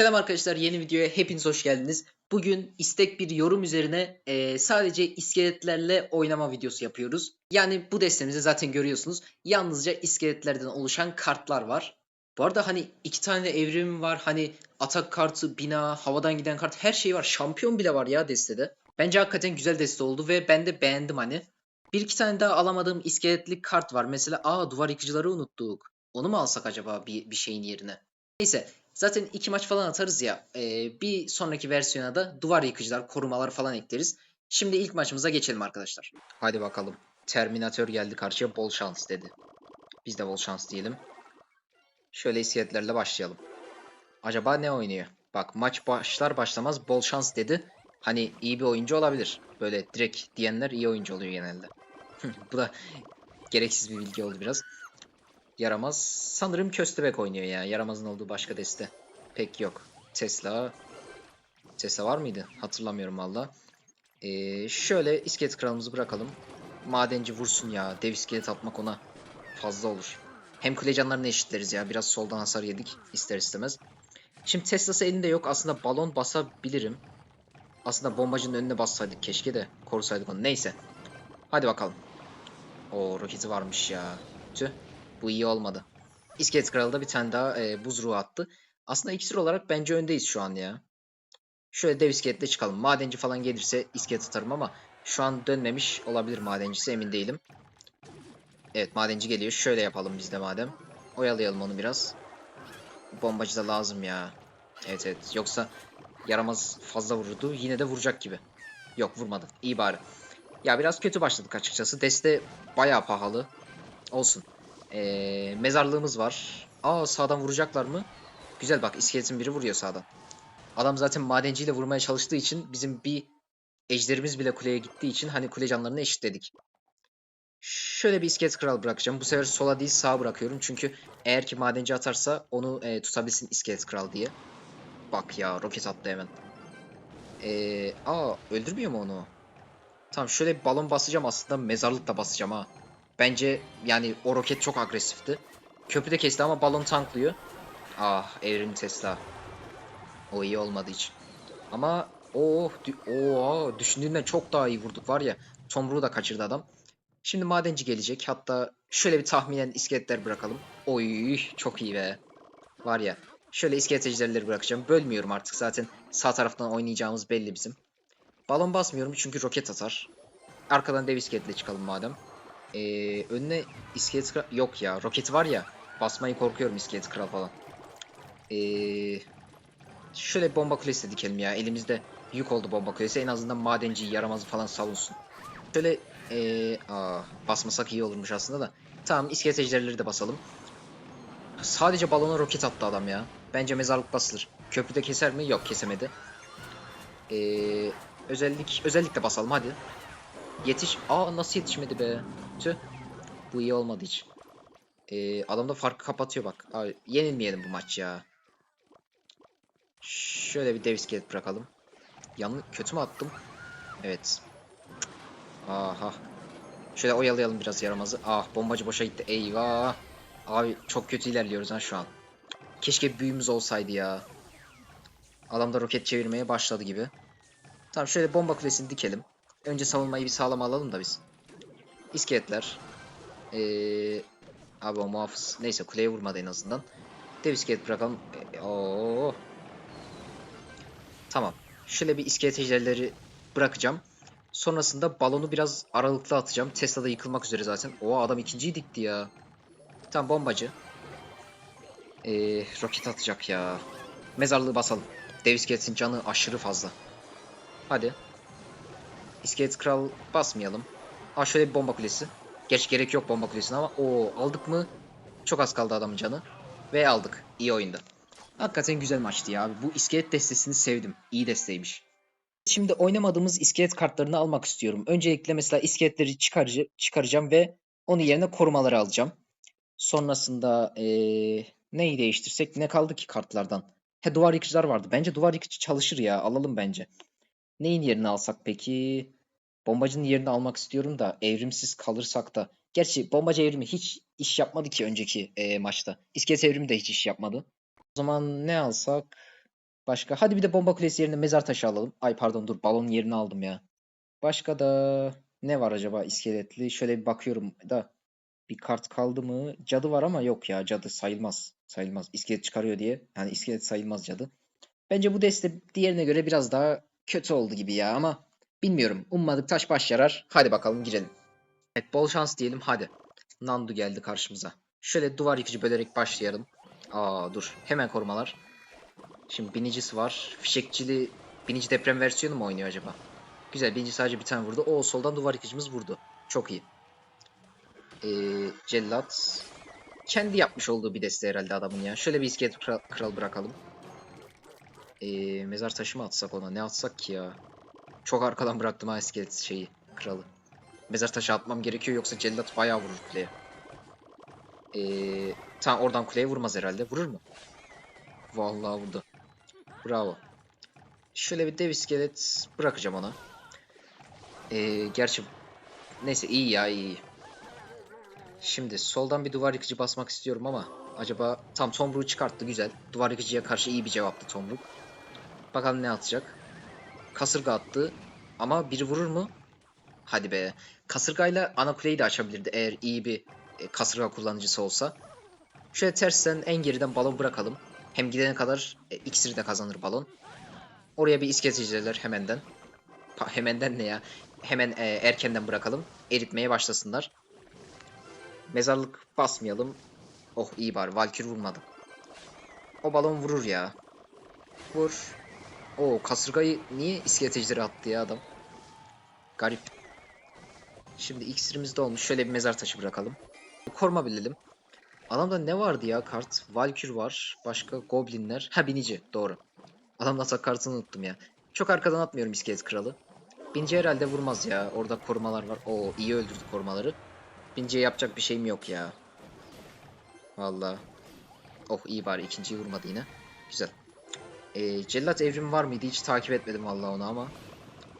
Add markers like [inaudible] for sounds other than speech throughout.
Selam arkadaşlar yeni videoya hepiniz hoş geldiniz. Bugün istek bir yorum üzerine eee, sadece iskeletlerle oynama videosu yapıyoruz. Yani bu destemizde zaten görüyorsunuz yalnızca iskeletlerden oluşan kartlar var. Bu arada hani iki tane de evrim var. Hani atak kartı, bina, havadan giden kart her şey var. Şampiyon bile var ya destede. Bence hakikaten güzel deste oldu ve ben de beğendim hani. Bir iki tane daha alamadığım iskeletlik kart var. Mesela aa duvar yıkıcıları unuttuk. Onu mu alsak acaba bir, bir şeyin yerine? Neyse Zaten iki maç falan atarız ya. e, bir sonraki versiyona da duvar yıkıcılar, korumalar falan ekleriz. Şimdi ilk maçımıza geçelim arkadaşlar. Hadi bakalım. Terminator geldi karşıya bol şans dedi. Biz de bol şans diyelim. Şöyle iskeletlerle başlayalım. Acaba ne oynuyor? Bak maç başlar başlamaz bol şans dedi. Hani iyi bir oyuncu olabilir. Böyle direkt diyenler iyi oyuncu oluyor genelde. [laughs] Bu da gereksiz bir bilgi oldu biraz. Yaramaz. Sanırım köstebek oynuyor ya. Yaramazın olduğu başka deste. Pek yok. Tesla. Tesla var mıydı? Hatırlamıyorum valla. Ee, şöyle iskelet kralımızı bırakalım. Madenci vursun ya. Dev iskelet atmak ona fazla olur. Hem kule canlarını eşitleriz ya. Biraz soldan hasar yedik ister istemez. Şimdi Tesla'sı elinde yok. Aslında balon basabilirim. Aslında bombacının önüne bassaydık keşke de korusaydık onu. Neyse. Hadi bakalım. O roketi varmış ya. Tüh. Bu iyi olmadı. İskelet Kralı da bir tane daha e, buz ruhu attı. Aslında iksir olarak bence öndeyiz şu an ya. Şöyle dev iskeletle çıkalım. Madenci falan gelirse iskelet atarım ama şu an dönmemiş olabilir madencisi emin değilim. Evet madenci geliyor. Şöyle yapalım biz de madem. Oyalayalım onu biraz. Bombacı da lazım ya. Evet evet. Yoksa yaramaz fazla vururdu. Yine de vuracak gibi. Yok vurmadı. İyi bari. Ya biraz kötü başladık açıkçası. Deste bayağı pahalı. Olsun. Ee, mezarlığımız var. Aa sağdan vuracaklar mı? Güzel bak iskeletin biri vuruyor sağdan. Adam zaten madenciyle vurmaya çalıştığı için bizim bir ejderimiz bile kuleye gittiği için hani kule canlarını eşitledik. Şöyle bir iskelet kral bırakacağım. Bu sefer sola değil sağa bırakıyorum. Çünkü eğer ki madenci atarsa onu e, tutabilsin iskelet kral diye. Bak ya roket attı hemen. Ee, aa öldürmüyor mu onu? Tamam şöyle bir balon basacağım aslında mezarlık da basacağım ha. Bence yani o roket çok agresifti. Köprüde kesti ama balon tanklıyor. Ah evrim Tesla. O iyi olmadı hiç. Ama oh, oh düşündüğünden çok daha iyi vurduk var ya. Tomruğu da kaçırdı adam. Şimdi madenci gelecek. Hatta şöyle bir tahminen iskeletler bırakalım. Oy çok iyi be. Var ya. Şöyle iskelet ejderleri bırakacağım. Bölmüyorum artık zaten. Sağ taraftan oynayacağımız belli bizim. Balon basmıyorum çünkü roket atar. Arkadan dev iskeletle çıkalım madem. Ee, önüne iskelet kral... Yok ya roket var ya. Basmayı korkuyorum iskelet kral falan. Ee, şöyle bomba kulesi dikelim ya. Elimizde yük oldu bomba kulesi. En azından madenci yaramazı falan savunsun. Şöyle ee, aa, basmasak iyi olurmuş aslında da. Tamam iskelet ejderleri de basalım. Sadece balona roket attı adam ya. Bence mezarlık basılır. Köprüde keser mi? Yok kesemedi. Ee, özellik özellikle basalım hadi. Yetiş... Aa nasıl yetişmedi be? Tüh. Bu iyi olmadı hiç. Ee, adam da farkı kapatıyor bak. Aa, yenilmeyelim bu maç ya. Şöyle bir dev iskelet bırakalım. Yanlış kötü mü attım? Evet. Aha. Şöyle oyalayalım biraz yaramazı. Ah bombacı boşa gitti. Eyvah. Abi çok kötü ilerliyoruz ha şu an. Keşke büyümüz olsaydı ya. Adam da roket çevirmeye başladı gibi. Tamam şöyle bomba kulesini dikelim. Önce savunmayı bir sağlam alalım da biz. İskeletler. Ee, abi o muhafız. Neyse kuleye vurmadı en azından. Dev iskelet bırakalım. Ee, oo. Tamam. Şöyle bir iskelet ejderleri bırakacağım. Sonrasında balonu biraz aralıklı atacağım. Tesla'da yıkılmak üzere zaten. O adam ikinciyi dikti ya. Tamam bombacı. Ee, roket atacak ya. Mezarlığı basalım. Dev iskeletin canı aşırı fazla. Hadi. İskelet kral basmayalım. Aa şöyle bir bomba kulesi. Geç gerek yok bomba kulesine ama o aldık mı? Çok az kaldı adamın canı. Ve aldık. İyi oyunda. Hakikaten güzel maçtı ya abi. Bu iskelet destesini sevdim. İyi desteymiş. Şimdi oynamadığımız iskelet kartlarını almak istiyorum. Öncelikle mesela iskeletleri çıkarıcı, çıkaracağım ve onun yerine korumaları alacağım. Sonrasında ee, neyi değiştirsek ne kaldı ki kartlardan? He duvar yıkıcılar vardı. Bence duvar yıkıcı çalışır ya. Alalım bence. Neyin yerini alsak peki? Bombacının yerini almak istiyorum da evrimsiz kalırsak da. Gerçi bombacı evrimi hiç iş yapmadı ki önceki e, maçta. İskelet evrimi de hiç iş yapmadı. O zaman ne alsak? Başka. Hadi bir de bomba kulesi yerine mezar taşı alalım. Ay pardon dur balonun yerini aldım ya. Başka da ne var acaba iskeletli? Şöyle bir bakıyorum da bir kart kaldı mı? Cadı var ama yok ya cadı sayılmaz. Sayılmaz. İskelet çıkarıyor diye. Yani iskelet sayılmaz cadı. Bence bu deste diğerine göre biraz daha kötü oldu gibi ya ama bilmiyorum. Ummadık taş baş yarar. Hadi bakalım girelim. Evet bol şans diyelim hadi. Nandu geldi karşımıza. Şöyle duvar yıkıcı bölerek başlayalım. Aa dur hemen korumalar. Şimdi binicisi var. Fişekçili binici deprem versiyonu mu oynuyor acaba? Güzel binici sadece bir tane vurdu. O soldan duvar yıkıcımız vurdu. Çok iyi. Ee, cellat. Kendi yapmış olduğu bir deste herhalde adamın ya. Şöyle bir iskelet kral, kral bırakalım. Ee, mezar taşı mı atsak ona? Ne atsak ki ya? Çok arkadan bıraktım ha iskelet şeyi. Kralı. Mezar taşı atmam gerekiyor yoksa cellat bayağı vurur kuleye. Ee, tamam oradan kuleye vurmaz herhalde. Vurur mu? Vallahi vurdu. Bravo. Şöyle bir dev iskelet bırakacağım ona. Ee, gerçi neyse iyi ya iyi. Şimdi soldan bir duvar yıkıcı basmak istiyorum ama acaba tam tomruğu çıkarttı güzel. Duvar yıkıcıya karşı iyi bir cevaptı tomruk. Bakalım ne atacak. Kasırga attı ama biri vurur mu? Hadi be. Kasırgayla ana kuleyi de açabilirdi eğer iyi bir e, kasırga kullanıcısı olsa. Şöyle tersten en geriden balon bırakalım. Hem gidene kadar e, iksiri de kazanır balon. Oraya bir iskeleticiler hemenden. Pa, hemenden ne ya? Hemen e, erkenden bırakalım. Eritmeye başlasınlar. Mezarlık basmayalım. Oh iyi bari. Valkür vurmadı. O balon vurur ya. Vur. O kasırgayı niye iskeletecileri attı ya adam? Garip. Şimdi iksirimiz de olmuş. Şöyle bir mezar taşı bırakalım. Koruma bilelim. Adamda ne vardı ya kart? Valkür var. Başka goblinler. Ha binici. Doğru. Adamın atak kartını unuttum ya. Çok arkadan atmıyorum iskelet kralı. Binici herhalde vurmaz ya. Orada korumalar var. Oo iyi öldürdü korumaları. Biniciye yapacak bir şeyim yok ya. Vallahi. Oh iyi bari ikinciyi vurmadı yine. Güzel. Ee, cellat evrimi var mıydı? Hiç takip etmedim vallahi onu ama.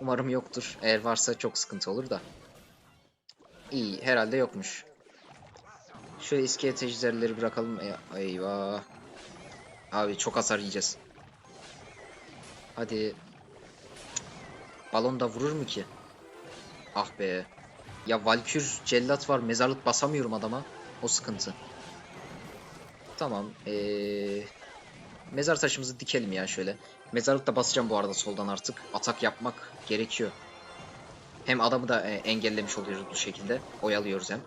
Umarım yoktur. Eğer varsa çok sıkıntı olur da. İyi herhalde yokmuş. Şöyle iskelet ejderleri bırakalım. E- eyvah. Abi çok hasar yiyeceğiz. Hadi. Balon da vurur mu ki? Ah be. Ya Valkür cellat var. Mezarlık basamıyorum adama. O sıkıntı. Tamam. Ee, mezar taşımızı dikelim ya şöyle. Mezarlıkta basacağım bu arada soldan artık. Atak yapmak gerekiyor. Hem adamı da e, engellemiş oluyoruz bu şekilde. Oyalıyoruz hem.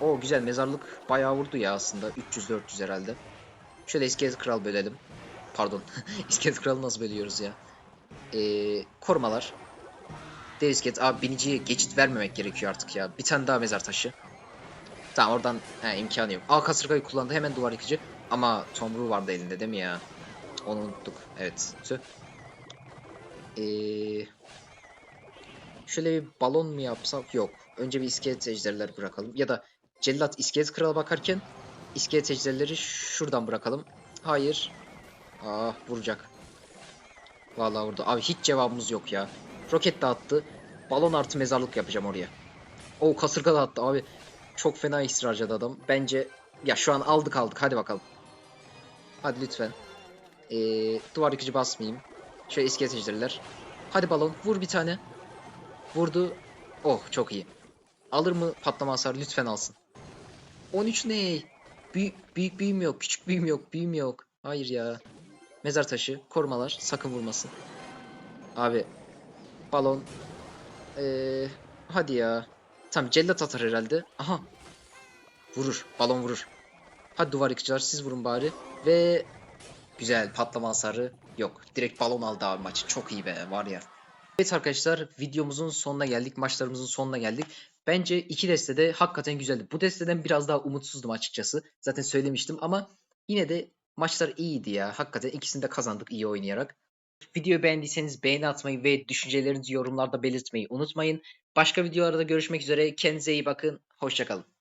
O güzel mezarlık bayağı vurdu ya aslında. 300-400 herhalde. Şöyle iskelet kral bölelim. Pardon. [laughs] iskelet kralı nasıl bölüyoruz ya? Ee, korumalar. Dev iskelet. Abi biniciye geçit vermemek gerekiyor artık ya. Bir tane daha mezar taşı. Tamam oradan he, imkanı yok. Aa kasırgayı kullandı hemen duvar yıkıcı. Ama tomruğu vardı elinde değil mi ya? Onu unuttuk. Evet. Tüh. Ee, şöyle bir balon mu yapsak? Yok. Önce bir iskelet ejderler bırakalım. Ya da cellat iskelet krala bakarken iskelet ejderleri şuradan bırakalım. Hayır. Aa vuracak. Vallahi vurdu. Abi hiç cevabımız yok ya. Roket de attı. Balon artı mezarlık yapacağım oraya. O kasırga da attı abi. Çok fena iksir harcadı adam. Bence ya şu an aldık aldık hadi bakalım. Hadi lütfen. Ee, duvar yıkıcı basmayayım. Şöyle iskelet ejderler. Hadi balon vur bir tane. Vurdu. Oh çok iyi. Alır mı patlama hasarı lütfen alsın. 13 ne? Büyük, büyük büyüm yok. Küçük büyüm yok. Büyüm yok. Hayır ya. Mezar taşı. Korumalar. Sakın vurmasın. Abi. Balon. Ee, hadi ya. Tamam cellat atar herhalde. Aha. Vurur. Balon vurur. Hadi duvar yıkıcılar siz vurun bari. Ve güzel patlama hasarı yok. Direkt balon aldı abi maçı. Çok iyi be var ya. Evet arkadaşlar videomuzun sonuna geldik. Maçlarımızın sonuna geldik. Bence iki deste de hakikaten güzeldi. Bu desteden biraz daha umutsuzdum açıkçası. Zaten söylemiştim ama yine de maçlar iyiydi ya. Hakikaten ikisini de kazandık iyi oynayarak. Videoyu beğendiyseniz beğeni atmayı ve düşüncelerinizi yorumlarda belirtmeyi unutmayın. Başka videolarda görüşmek üzere. Kendinize iyi bakın. Hoşçakalın.